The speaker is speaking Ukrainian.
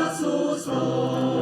Ісуса.